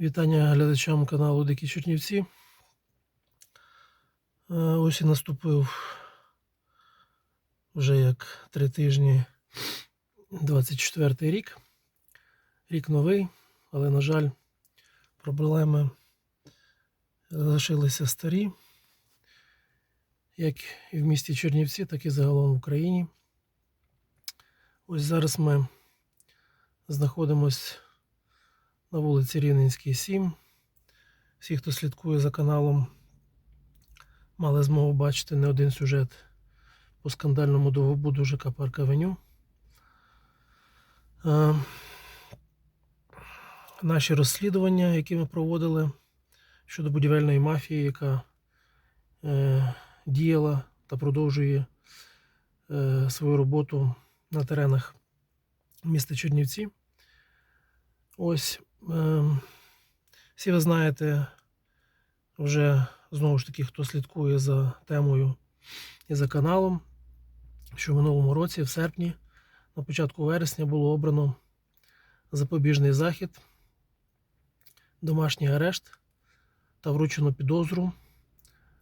Вітання глядачам каналу Дикі Чернівці. Е, Ось і наступив вже як три тижні 24 рік. Рік новий, але, на жаль, проблеми залишилися старі, як і в місті Чернівці, так і загалом в Україні. Ось зараз ми знаходимось на вулиці Рівненській 7. Всі, хто слідкує за каналом, мали змогу бачити не один сюжет по скандальному довгобуду ЖК Парк Авеню. Е, Наші розслідування, які ми проводили щодо будівельної мафії, яка е, діяла та продовжує е, свою роботу на теренах міста Чернівці. Ось Всі ви знаєте, вже знову ж таки, хто слідкує за темою і за каналом, що в минулому році, в серпні, на початку вересня, було обрано запобіжний захід, домашній арешт та вручено підозру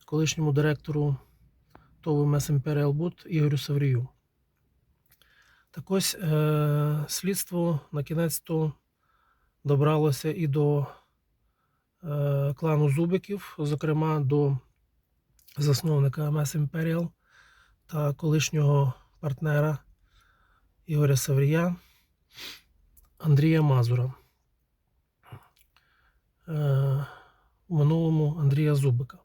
колишньому директору ТОВ МС Imperial Boot Ігорю Саврію. Так ось е- слідство на кінець то добралося і до е, клану Зубиків, зокрема до засновника МС Imperial та колишнього партнера Ігоря Саврія Андрія Мазура. Е, у минулому Андрія Зубика.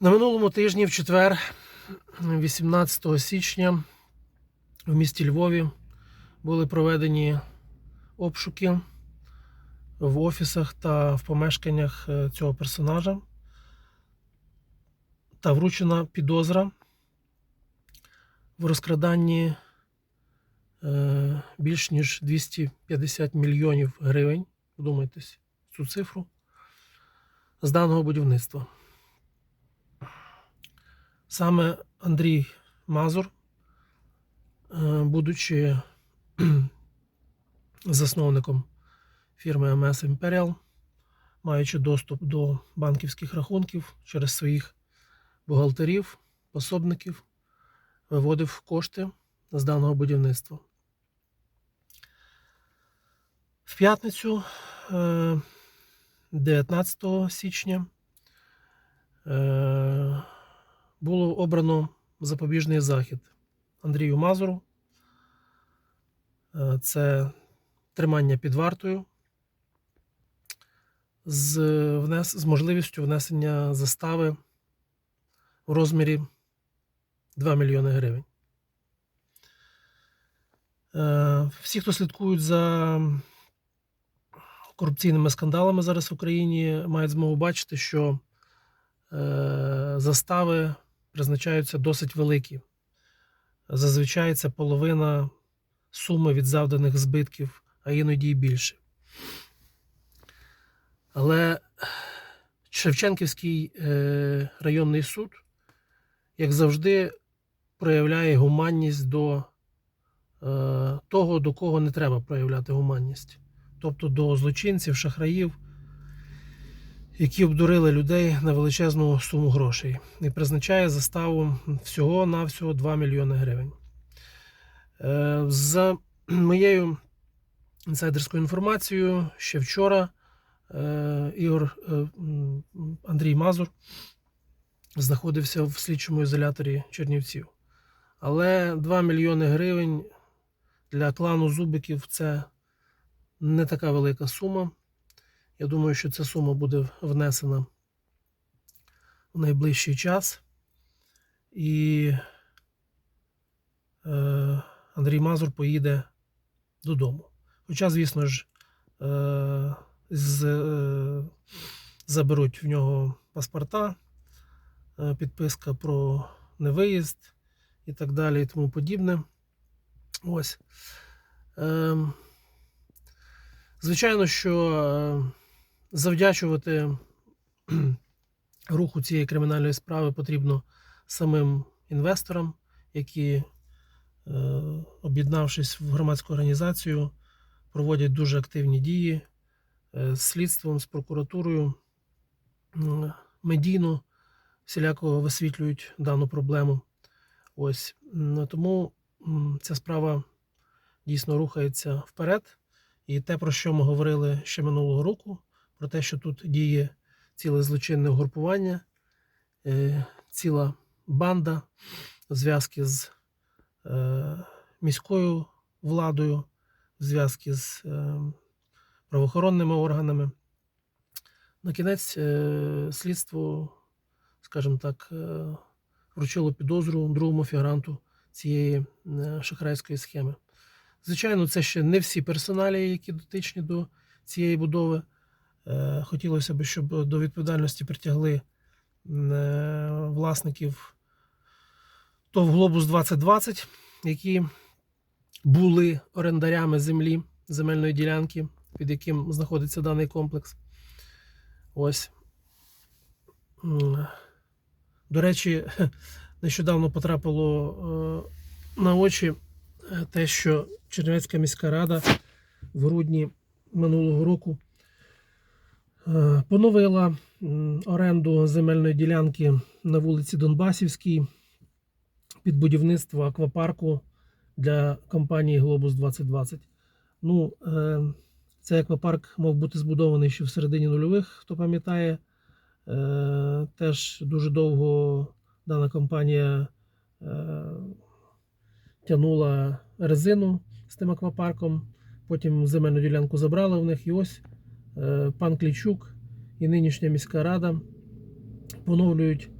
На минулому тижні, в четвер, 18 січня, в місті Львові були проведені обшуки в офісах та в помешканнях е, цього персонажа та вручена підозра в розкраданні е, більш ніж 250 мільйонів гривень. Вдумайтесь цю цифру з даного будівництва. Саме Андрій Мазур, е, будучи засновником фірми MS Imperial, маючи доступ до банківських рахунків через своїх бухгалтерів, пособників, виводив кошти з даного будівництва. В п'ятницю, е, 19 січня, е, було обрано запобіжний захід Андрію Мазуру. Е, Це тримання під вартою з, внес, з можливістю внесення застави в розмірі 2 мільйони гривень. Е, Всі, хто слідкують за корупційними скандалами зараз в Україні, мають змогу бачити, що е, застави призначаються досить великі. Зазвичай це половина суми від завданих збитків а іноді й більше. Але Шевченківський е, районний суд, як завжди, проявляє гуманність до е, того, до кого не треба проявляти гуманність. Тобто до злочинців, шахраїв, які обдурили людей на величезну суму грошей. І призначає заставу всього-навсього 2 мільйони гривень. Е, за моєю інсайдерською інформацією, ще вчора е, Ігор е, Андрій Мазур знаходився в слідчому ізоляторі Чернівців. Але 2 мільйони гривень для клану Зубиків це не така велика сума. Я думаю, що ця сума буде внесена в найближчий час. І е, Андрій Мазур поїде додому. Хоча, звісно ж, е, з, е, заберуть в нього паспорта, е, підписка про невиїзд і так далі, і тому подібне. Ось. Е, Звичайно, що завдячувати руху цієї кримінальної справи потрібно самим інвесторам, які, об'єднавшись в громадську організацію, проводять дуже активні дії е, з слідством, з прокуратурою медійно всіляко висвітлюють дану проблему. Ось тому ця справа дійсно рухається вперед. І те, про що ми говорили ще минулого року, про те, що тут діє ціле злочинне угрупування, е, ціла банда, зв'язки з е, міською владою, зв'язки з е, правоохоронними органами. На кінець е, слідство, скажімо так, е, вручило підозру другому фігуранту цієї шахрайської схеми. Звичайно, це ще не всі персоналі, які дотичні до цієї будови. Хотілося б, щоб до відповідальності притягли власників ТОВ Глобус 2020, які були орендарями землі, земельної ділянки, під яким знаходиться даний комплекс. Ось. До речі, нещодавно потрапило е, на очі е, те, що Чернівецька міська рада в грудні минулого року е, поновила оренду земельної ділянки на вулиці Донбасівській під будівництво аквапарку для компанії Глобус 2020. Ну, е, цей аквапарк мав бути збудований ще в середині нульових, хто пам'ятає. Е, теж дуже довго дана компанія е, тягнула резину з тим аквапарком. Потім земельну ділянку забрали в них. І ось пан Клічук і нинішня міська рада поновлюють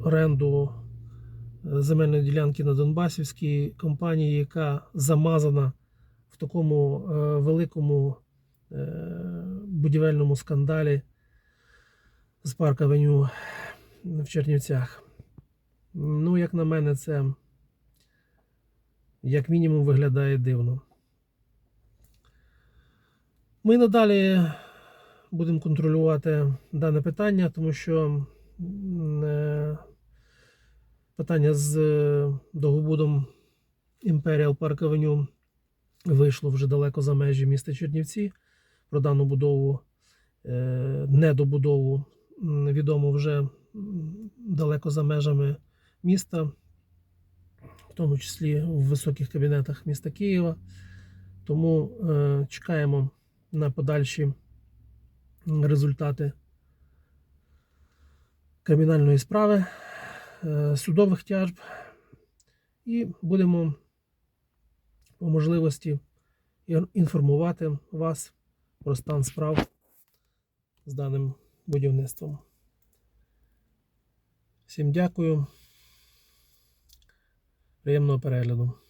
оренду земельної ділянки на Донбасівській компанії, яка замазана в такому е, великому е, будівельному скандалі з парк Авеню в Чернівцях. Ну, як на мене, це як мінімум виглядає дивно. Ми надалі будемо контролювати дане питання, тому що е, питання з Догобудом Imperial Park Avenue вийшло вже далеко за межі міста Чернівці. Про дану будову, е, недобудову відомо вже далеко за межами міста, в тому числі в високих кабінетах міста Києва. Тому е, чекаємо на подальші результати кримінальної справи, судових тяжб, і будемо по можливості інформувати вас про стан справ з даним будівництвом. Всім дякую. Приємного перегляду.